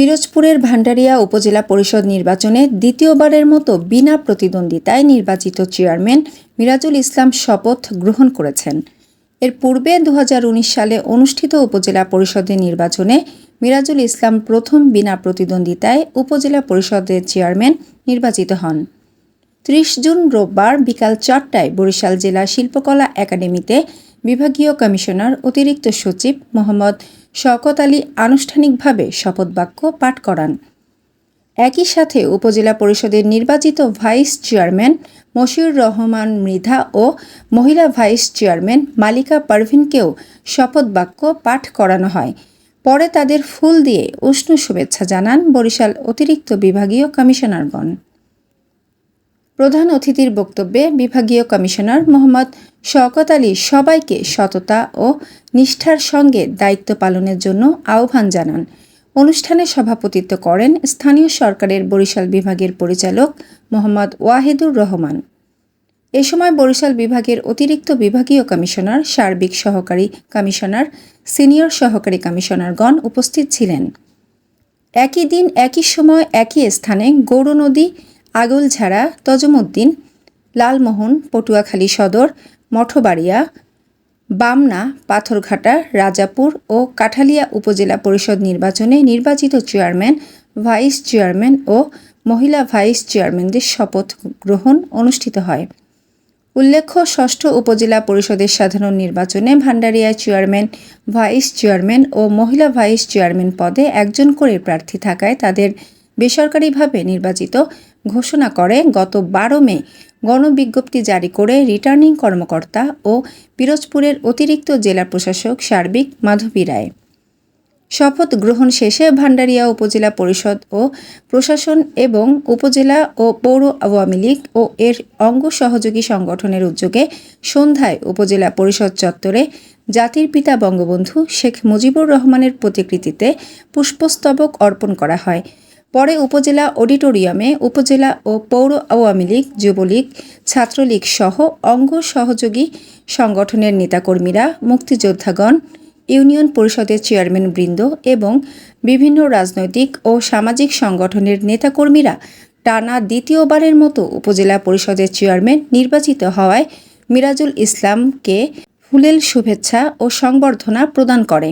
পিরোজপুরের ভান্ডারিয়া উপজেলা পরিষদ নির্বাচনে দ্বিতীয়বারের মতো বিনা প্রতিদ্বন্দ্বিতায় নির্বাচিত চেয়ারম্যান মিরাজুল ইসলাম শপথ গ্রহণ করেছেন। এর পূর্বে দু হাজার উনিশ সালে অনুষ্ঠিত উপজেলা পরিষদের নির্বাচনে মিরাজুল ইসলাম প্রথম বিনা প্রতিদ্বন্দ্বিতায় উপজেলা পরিষদের চেয়ারম্যান নির্বাচিত হন। ত্রিশ জুন রোববার বিকাল চারটায় বরিশাল জেলা শিল্পকলা একাডেমিতে বিভাগীয় কমিশনার, অতিরিক্ত সচিব মোহাম্মদ শওকত আলী আনুষ্ঠানিকভাবে শপথ বাক্য পাঠ করান। একই সাথে উপজেলা পরিষদের নির্বাচিত ভাইস চেয়ারম্যান মশিউর রহমান মৃধা ও মহিলা ভাইস চেয়ারম্যান মালিকা পারভিনকেও শপথ বাক্য পাঠ করানো হয়। পরে তাদের ফুল দিয়ে উষ্ণ শুভেচ্ছা জানান বরিশাল অতিরিক্ত বিভাগীয় কমিশনারগণ। প্রধান অতিথির বক্তব্যে বিভাগীয় কমিশনার মোহাম্মদ শওকত আলী সবাইকে সততা ও নিষ্ঠার সঙ্গে দায়িত্ব পালনের জন্য আহ্বান জানান। অনুষ্ঠানে সভাপতিত্ব করেন স্থানীয় সরকারের বরিশাল বিভাগের পরিচালক মোহাম্মদ ওয়াহিদুর রহমান। এ সময় বরিশাল বিভাগের অতিরিক্ত বিভাগীয় কমিশনার, সার্বিক সহকারী কমিশনার, সিনিয়র সহকারী কমিশনারগণ উপস্থিত ছিলেন। একই দিন, একই সময়, একই স্থানে গৌরনদী আগলঝাড়া তজমুদ্দিন, লালমোহন, পটুয়াখালী সদর, মঠবাড়িয়া, বামনা, পাথরঘাটা, রাজাপুর ও কাঠালিয়া উপজেলা পরিষদ নির্বাচনে নির্বাচিত চেয়ারম্যান, ভাইস চেয়ারম্যান ও মহিলা ভাইস চেয়ারম্যানদের শপথ গ্রহণ অনুষ্ঠিত হয়। উল্লেখ্য, ষষ্ঠ উপজেলা পরিষদের সাধারণ নির্বাচনে ভান্ডারিয়া চেয়ারম্যান, ভাইস চেয়ারম্যান ও মহিলা ভাইস চেয়ারম্যান পদে একজন করে প্রার্থী থাকায় তাদের বেসরকারিভাবে নির্বাচিত ঘোষণা করে, গত বারো মে গণবিজ্ঞপ্তি জারি করে রিটার্নিং কর্মকর্তা ও পিরোজপুরের অতিরিক্ত জেলা প্রশাসক সার্বিক মাধবী রায়। শপথ গ্রহণ শেষে ভান্ডারিয়া উপজেলা পরিষদ ও প্রশাসন এবং উপজেলা ও পৌর আওয়ামী লীগ ও এর অঙ্গ সহযোগী সংগঠনের উদ্যোগে সন্ধ্যায় উপজেলা পরিষদ চত্বরে জাতির পিতা বঙ্গবন্ধু শেখ মুজিবুর রহমানের প্রতিকৃতিতে পুষ্পস্তবক অর্পণ করা হয়। পরে উপজেলা অডিটোরিয়ামে উপজেলা ও পৌর আওয়ামী লীগ, যুবলীগ, ছাত্রলীগ সহ অঙ্গ সহযোগী সংগঠনের নেতাকর্মীরা, মুক্তিযোদ্ধাগণ, ইউনিয়ন পরিষদের চেয়ারম্যান বৃন্দ এবং বিভিন্ন রাজনৈতিক ও সামাজিক সংগঠনের নেতাকর্মীরা টানা দ্বিতীয়বারের মতো উপজেলা পরিষদের চেয়ারম্যান নির্বাচিত হওয়ায় মিরাজুল ইসলামকে ফুলেল শুভেচ্ছা ও সংবর্ধনা প্রদান করে।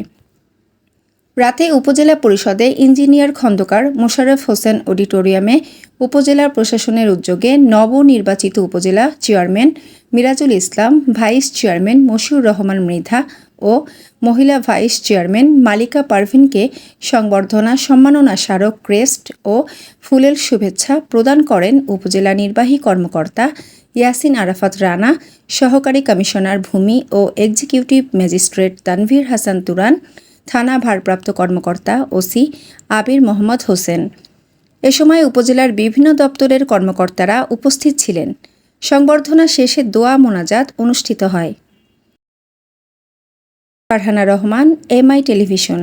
রাতে উপজেলা পরিষদে ইঞ্জিনিয়ার খন্দকার মোশাররফ হোসেন অডিটোরিয়ামে উপজেলা প্রশাসনের উদ্যোগে নবনির্বাচিত upazila chairman Mirajul Islam, vice chairman Moshiur Rahman Mridha ও মহিলা ভাইস চেয়ারম্যান মালিকা পারভিনকে সংবর্ধনা, সম্মাননা স্মারক, ক্রেস্ট ও ফুলেল শুভেচ্ছা প্রদান করেন উপজেলা নির্বাহী কর্মকর্তা ইয়াসিন আরাফাত রানা, সহকারী কমিশনার ভূমি ও এক্সিকিউটিভ ম্যাজিস্ট্রেট তানভীর হাসান তুরান থানা ভারপ্রাপ্ত কর্মকর্তা ওসি আবির মোহাম্মদ হোসেন। এ সময় উপজেলার বিভিন্ন দপ্তরের কর্মকর্তারা উপস্থিত ছিলেন। সংবর্ধনা শেষে দোয়া মোনাজাত অনুষ্ঠিত হয়। Farhana Rahman, MI television.